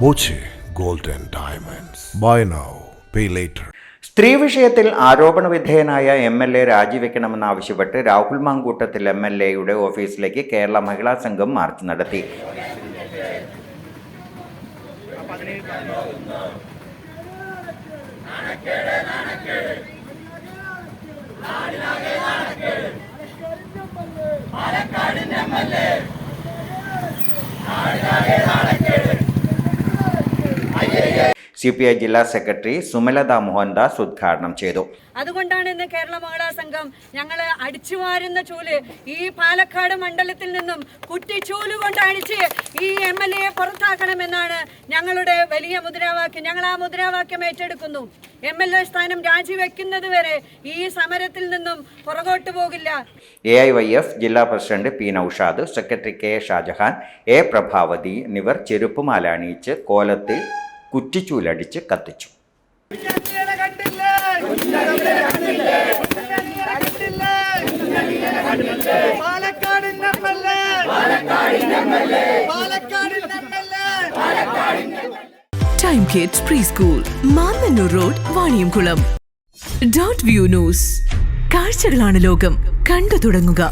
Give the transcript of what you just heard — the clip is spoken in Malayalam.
Boche gold and Diamonds. Buy now, pay later. സ്ത്രീ വിഷയത്തിൽ ആരോപണ വിധേയനായ എം എൽ എ രാജിവെക്കണമെന്നാവശ്യപ്പെട്ട് രാഹുൽ മാങ്കൂട്ടത്തിൽ എം എൽ എയുടെ ഓഫീസിലേക്ക് കേരള മഹിളാ സംഘം മാർച്ച് നടത്തി സി പി ഐ ജില്ലാ സെക്രട്ടറി സുമലത മോഹൻദാസ് ഉദ്ഘാടനം ചെയ്തു. അതുകൊണ്ടാണ് ഇന്ന് കേരള മഹിളാ സംഘം ഞങ്ങൾ അടിച്ചുവാരുന്ന ചൂൽ ഈ പാലക്കാട് മണ്ഡലത്തിൽ നിന്നും കുറ്റിച്ചൂൽ കൊണ്ട് അടിച്ച് ഈ എം എൽ എ പുറത്താക്കണമെന്നാണ് ഞങ്ങളുടെ വലിയ മുദ്രാവാക്യം. ഞങ്ങൾ ആ മുദ്രാവാക്യം ഏറ്റെടുക്കുന്നു. എം എൽ എ സ്ഥാനം രാജിവെക്കുന്നത് വരെ ഈ സമരത്തിൽ നിന്നും പുറകോട്ട് പോകില്ല. എ ഐ വൈ എഫ് ജില്ലാ president P Noushad secretary K Shajahan A Prabhavathi എന്നിവർ ചെരുപ്പുമാല അണിയിച്ച് കോലത്തിൽ കുറ്റിച്ചൂലടിച്ച് കത്തിച്ചു. Time kids preschool Mannannur road Vaniyamkulam dot view news കാഴ്ചകളാണ് ലോകം. കണ്ടു തുടങ്ങുക.